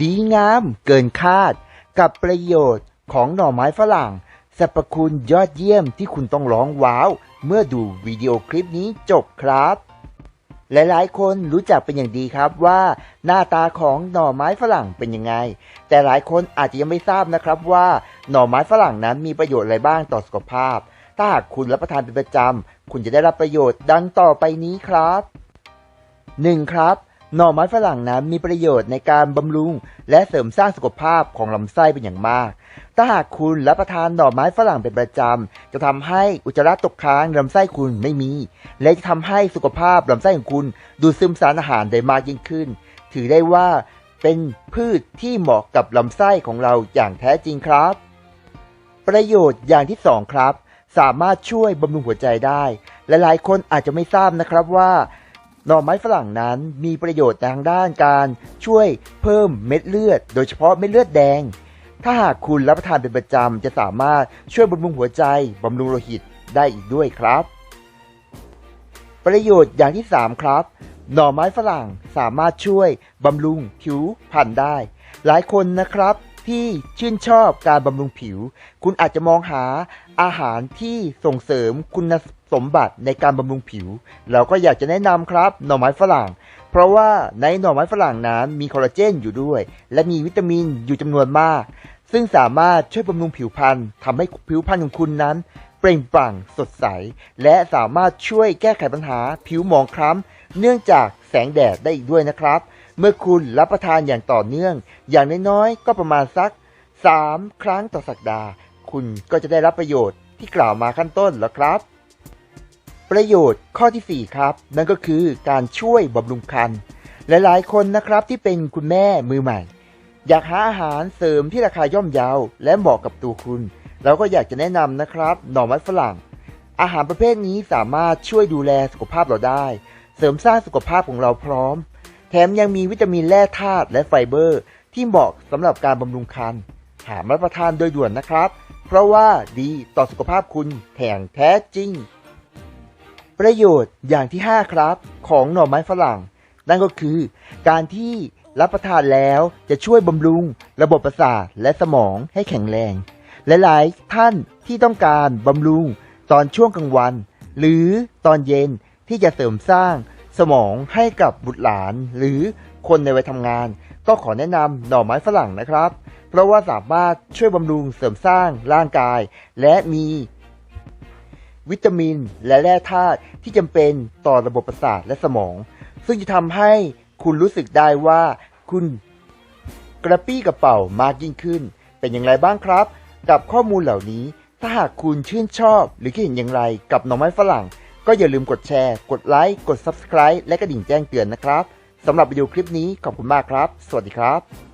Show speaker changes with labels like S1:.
S1: ดีงามเกินคาด กับประโยชน์ของหน่อไม้ฝรั่งสรรพคุณยอดเยี่ยมที่คุณต้องร้องว้าว เมื่อดูวิดีโอคลิปนี้จบครับ หลายๆ คนรู้จักเป็นอย่างดีครับว่าหน้าตาของหน่อไม้ฝรั่งเป็นยังไง แต่หลายคนอาจจะยังไม่ทราบนะครับว่าหน่อไม้ฝรั่งนั้นมีประโยชน์อะไรบ้างต่อสุขภาพ ถ้าหากคุณรับประทานเป็นประจำคุณจะได้รับประโยชน์ดังต่อไปนี้ครับ 1. ครับ หน่อไม้ฝรั่งนั้นมีประโยชน์ในการบำรุง และเสริมสร้างสุขภาพของลำไส้เป็นอย่างมาก ถ้าหากคุณรับประทานหน่อไม้ฝรั่งเป็นประจำ จะทำให้อุจจาระตกค้างลำไส้คุณไม่มี และจะทำให้สุขภาพลำไส้ของคุณดูดซึมสารอาหารได้มากยิ่งขึ้น ถือได้ว่าเป็นพืชที่เหมาะกับลำไส้ของเราอย่างแท้จริงครับ ประโยชน์อย่างที่สองครับ สามารถช่วยบำรุงหัวใจได้และหลายคนอาจจะไม่ทราบนะครับว่า หน่อไม้ฝรั่งนั้นมีประโยชน์ทางด้านการช่วยเพิ่มเม็ดเลือด โดยเฉพาะเม็ดเลือดแดง ถ้าหากคุณรับประทานเป็นประจำจะสามารถช่วยบำรุงหัวใจบำรุงโลหิตได้อีกด้วยครับ ประโยชน์อย่างที่ 3 ครับ หน่อไม้ฝรั่งสามารถช่วยบำรุงผิวพรรณได้ หลายคนนะครับ ที่ชื่นชอบการบำรุงผิว คุณอาจจะมองหาอาหารที่ส่งเสริมคุณสมบัติในการบำรุงผิว เราก็อยากจะแนะนำครับ หน่อไม้ฝรั่ง เพราะว่าในหน่อไม้ฝรั่งนั้นมีคอลลาเจนอยู่ด้วย และมีวิตามินอยู่จำนวนมาก ซึ่งสามารถช่วยบำรุงผิวพรรณทำให้ผิวพรรณของคุณนั้น เปล่งปลั่งสดใส และสามารถช่วยแก้ไขปัญหาผิวหมองคล้ำเนื่องจากแสงแดดได้อีกด้วยนะครับ เมื่อคุณรับประทานอย่างต่อเนื่อง อย่างน้อยๆ ก็ประมาณสัก 3 ครั้งต่อสัปดาห์ คุณก็จะได้รับประโยชน์ที่กล่าวมาขั้นต้นแล้วครับ ประโยชน์ข้อที่ 4 ครับ นั่นก็คือการช่วยบำรุงครรภ์หลายๆ คนนะครับที่เป็นคุณแม่มือใหม่ อยากหาอาหารเสริมที่ราคาย่อมเยาและเหมาะกับตัวคุณ เราก็อยากจะแนะนำนะครับหน่อไม้ฝรั่ง อาหารประเภทนี้สามารถช่วยดูแลสุขภาพเราได้ เสริมสร้างสุขภาพของเราพร้อม แถมยังมีวิตามินแร่ธาตุและไฟเบอร์ ที่เหมาะสำหรับการบำรุงครรภ์หารับประทานโดยด่วนนะครับ เพราะว่าดีต่อสุขภาพคุณแถงแท้จริง ประโยชน์อย่างที่ 5 ครับ ของหน่อไม้ฝรั่ง นั่นก็คือ การที่รับประทานแล้วจะช่วยบำรุง ระบบประสาทและสมองให้แข็งแรงหลายๆท่านที่ต้องการบำรุงตอนช่วงกลางวัน หรือตอนเย็นที่จะเสริมสร้าง สมองให้กับบุตรหลาน หรือคนในวัยทำงาน ก็ขอแนะนำหน่อไม้ฝรั่งนะครับ เพราะว่าสามารถช่วยบำรุงเสริมสร้างร่างกาย และมีวิตามินและแร่ธาตุที่จำเป็นต่อระบบประสาทและสมอง ซึ่งจะทำให้คุณรู้สึกได้ว่าคุณกระปี้กระเป๋ามากยิ่งขึ้น เป็นอย่างไรบ้างครับ กับข้อมูลเหล่านี้ ถ้าหากคุณชื่นชอบ หรือคิดเห็นอย่างไรกับหน่อไม้ฝรั่ง ก็อย่าลืมกดแชร์ กดไลค์ กด Subscribe และกระดิ่งแจ้งเตือนนะครับสำหรับวิดีโอคลิปนี้ขอบคุณมากครับ สวัสดีครับ